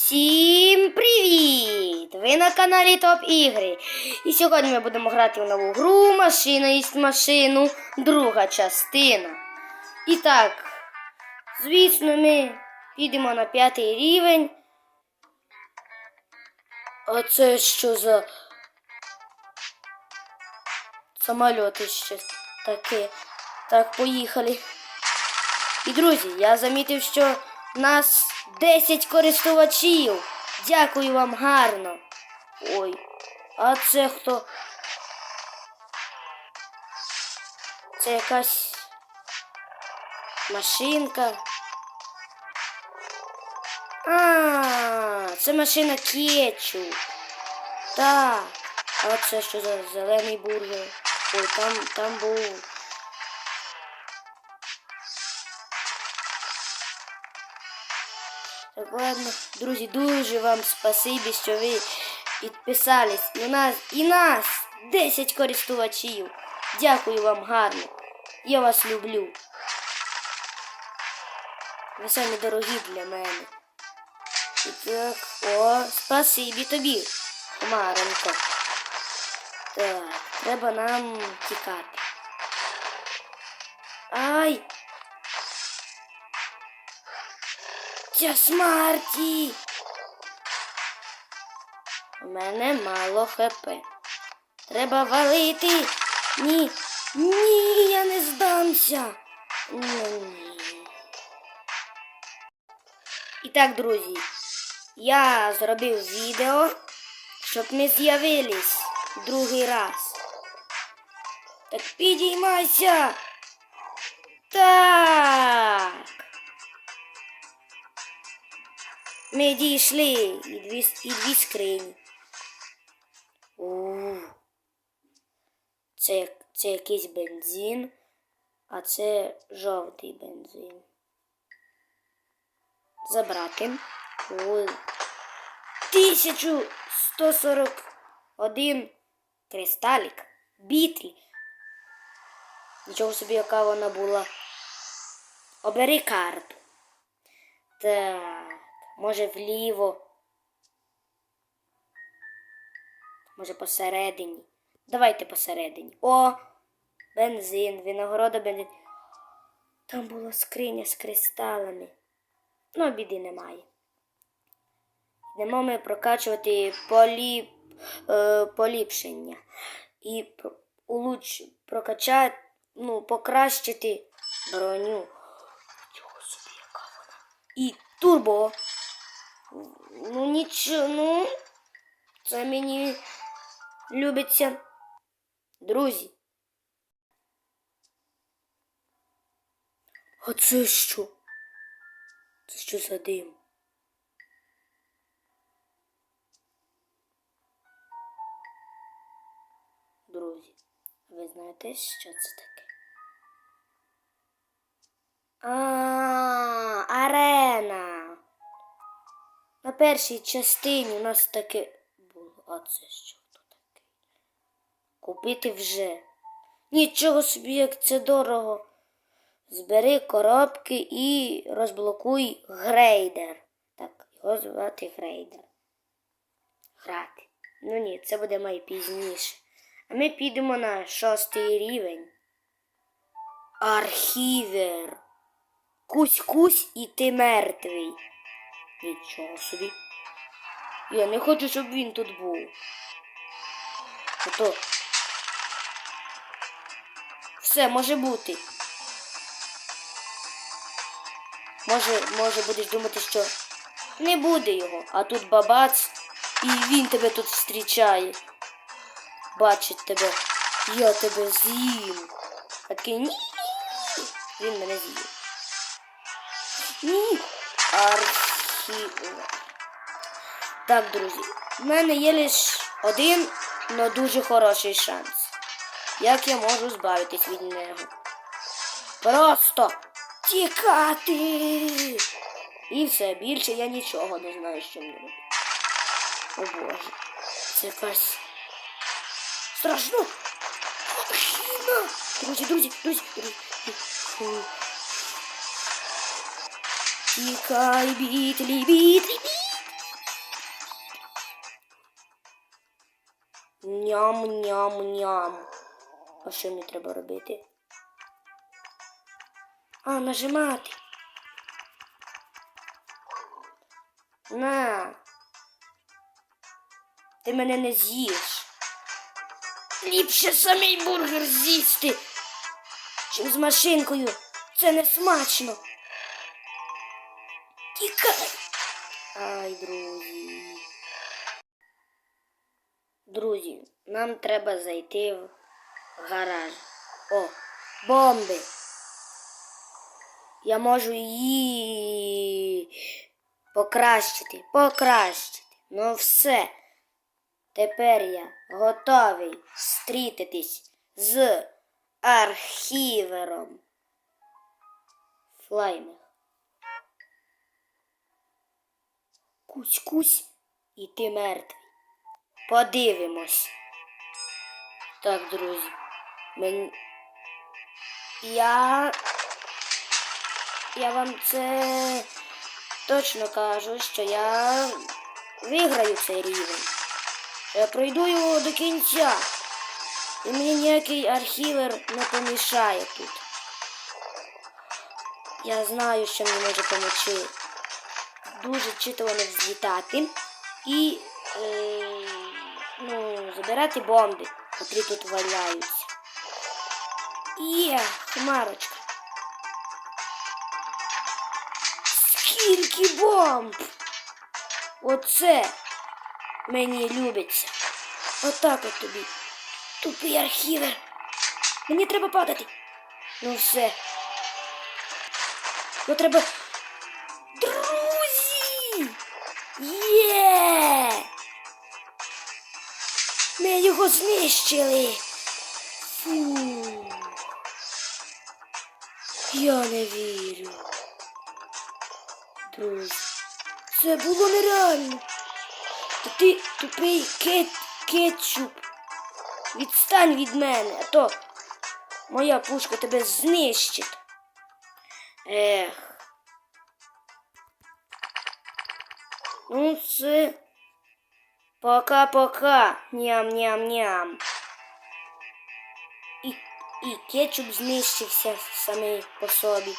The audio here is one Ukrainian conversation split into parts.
Всім привіт! Ви на каналі Топ Ігри. І сьогодні ми будемо грати в нову гру Машина їсть машину, друга частина. І так, звісно, ми підемо на п'ятий рівень. А це що за самольоти ще таке? Так, поїхали. І друзі, я замітив, що нас 10 користувачів. Дякую вам гарно. Ой, а це хто? Це якась машинка. А, це машина кетчуп. Так. А це що за зелений бургер? Ой, там, там був. Ладно, друзі, дуже вам спасибі, що ви підписались. І нас, і нас 10 користувачів. Дякую вам гарно. Я вас люблю. Ви самі дорогі для мене. І так, о, спасибі тобі, Маренко. Так, треба нам тікати. Ай! Ця смерті. У мене мало хп. Треба валити. Ні. Ні, я не здамся. Ні. І так, друзі, я зробив відео, щоб ми з'явились другий раз. Так підіймайся. Так. Ми дійшли і дві, і дві скрині. У. Це, це якийсь бензин, а це жовтий бензин. Забрати. Ой. 1141 кристалік. Бітлі. Нічого собі, яка вона була. Обери карту. Так. Може вліво. Може посередині. Давайте посередині. О! Бензин, винагорода бензин. Там була скриня з кристалами. Ну, біди немає. Йдемо ми прокачувати поліп, е, поліпшення. І улуч, прокачати, ну, покращити броню. Чого собі, яка вона? І турбо. Ну нічого, ну. Це мені любиться. Друзі. А це що? Це що за дим? Друзі, ви знаєте, що це таке? А, арена. На першій частині у нас таке було. А це що тут таке? Купити вже. Нічого собі, як це дорого. Збери коробки і розблокуй грейдер. Так, його звати грейдер. Грати. Ну ні, це буде май пізніше. А ми підемо на шостий рівень. Архівер. Кусь-кусь і ти мертвий. Нічого собі. Я не хочу, щоб він тут був. А все може бути. Може, може будеш думати, що не буде його, а тут бабац, і він тебе тут зустрічає. Бачить тебе, я тебе з'їм. Такий ні. Він мене з'їв. Ні. Архівер. Так, друзі, в мене є лише один, але дуже хороший шанс. Як я можу збавитись від нього? Просто тікати. І все, більше я нічого не знаю, що мені робити. О Боже, це якась страшно. Друзі, друзі, друзі, друзі. И кайбит, либит, либит. Ням-ням-ням. А що мені треба робити? А, нажимати. На. Ти мене не з'їш. Ліпше самий бургер з'їсти, чим з машинкою. Це не смачно. Тікай. Ай, друзі. Друзі, нам треба зайти в гараж. О, бомби. Я можу її покращити, покращити. Ну все. Тепер я готовий зустрітитись з архівером. Флаймер. Кусь-кусь, і ти мертвий. Подивимось. Так, друзі. Мен... Я. Я вам це точно кажу, що я виграю цей рівень. Я пройду його до кінця. І мені ніякий архівер не помішає тут. Я знаю, що мені може допомогти. Дуже читово не взлітати і е, ну, забирати бомби, котрі тут валяються. Є, хмарочка. Скільки бомб! Оце мені любиться. Отак от тобі. Тупий архівер. Мені треба падати. Ну все. Ну треба. Є! Ми його знищили. Фу. Я не вірю. Друзі, це було нереально. Та ти тупий кет, кетчуп. Відстань від мене, а то моя пушка тебе знищить. Ех. Ну все. Пока-пока. Ням-ням-ням. І, і кетчуп знищився самий по собі.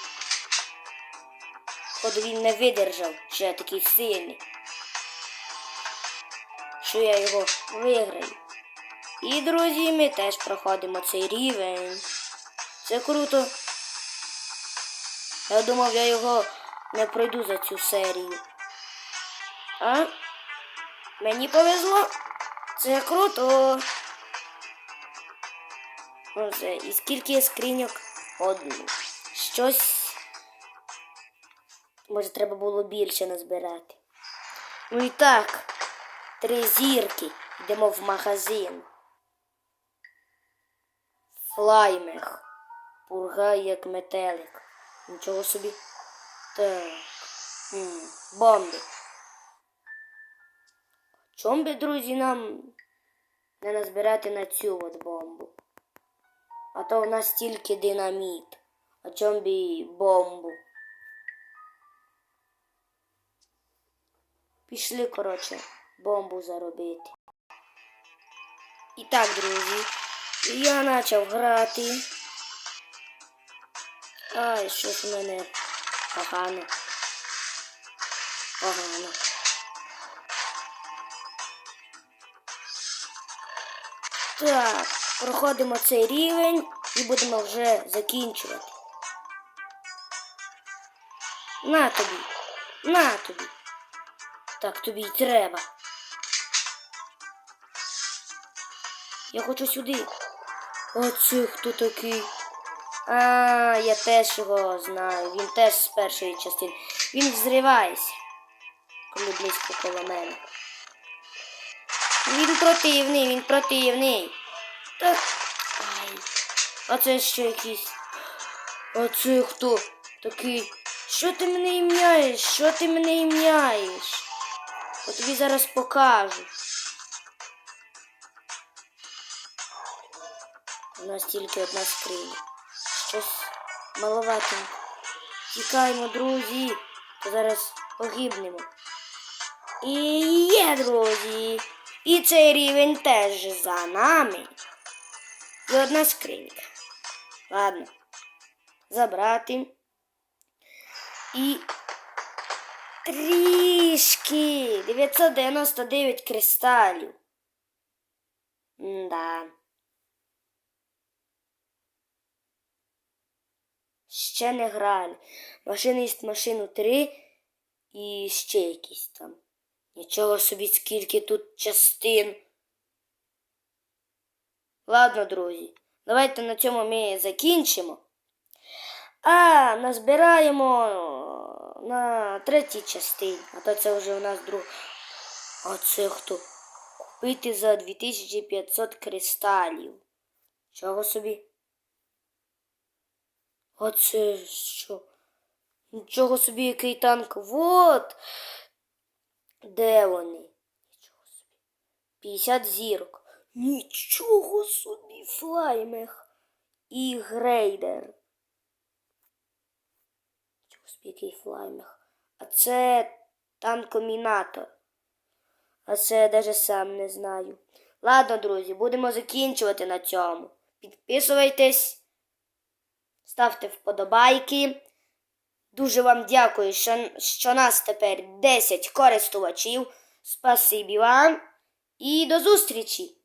От він не видержав, що я такий сильний. Що я його виграю. І, друзі, ми теж проходимо цей рівень. Це круто. Я думав, я його не пройду за цю серію. А? Мені повезло. Це круто. Оце. І скільки скриньок? Одну. Щось. Може, треба було більше назбирати. Ну і так. Три зірки. Йдемо в магазин. Флаймех. Пургай як метелик. Нічого собі. Так. Бомби. Чом би, друзі, нам не назбирати на цю от бомбу? А то в нас тільки динаміт. А чом би бомбу? Пішли, коротше, бомбу заробити. І так, друзі, я почав грати. Ай, щось в мене погано. Погано. Так, проходимо цей рівень і будемо вже закінчувати. На тобі, на тобі. Так тобі й треба. Я хочу сюди. Оце хто такий? А, я теж його знаю. Він теж з першої частини. Він взривається, коли близько коло мене. Він противний, він противний. Так. Ай. А це ще якийсь. А це хто такий? Що ти мене ім'яєш? Що ти мене ім'яєш? Я тобі зараз покажу. У нас тільки одна скриня. Щось маловатенько. Тікаємо, друзі. Зараз погибнемо. І є, друзі. І цей рівень теж за нами. І одна скринька. Ладно. Забрати. І трішки 999 кристалів. Да. Ще не грали. Машиніст машину 3 і ще якісь там. Нічого собі, скільки тут частин. Ладно, друзі, давайте на цьому ми закінчимо. А назбираємо на третій частині. А то це вже у нас друг. А це хто? Купити за 2500 кристалів. Чого собі? А це що? Нічого собі, який танк. Вот. Де вони? Нічого собі. 50 зірок. Нічого собі, флаймех. І грейдер. Нічого собі, який флаймех. А це танкомінатор. А це я даже сам не знаю. Ладно, друзі, будемо закінчувати на цьому. Підписуйтесь, ставте вподобайки. Дуже вам дякую, що, що нас тепер 10 користувачів. Спасибі вам і до зустрічі!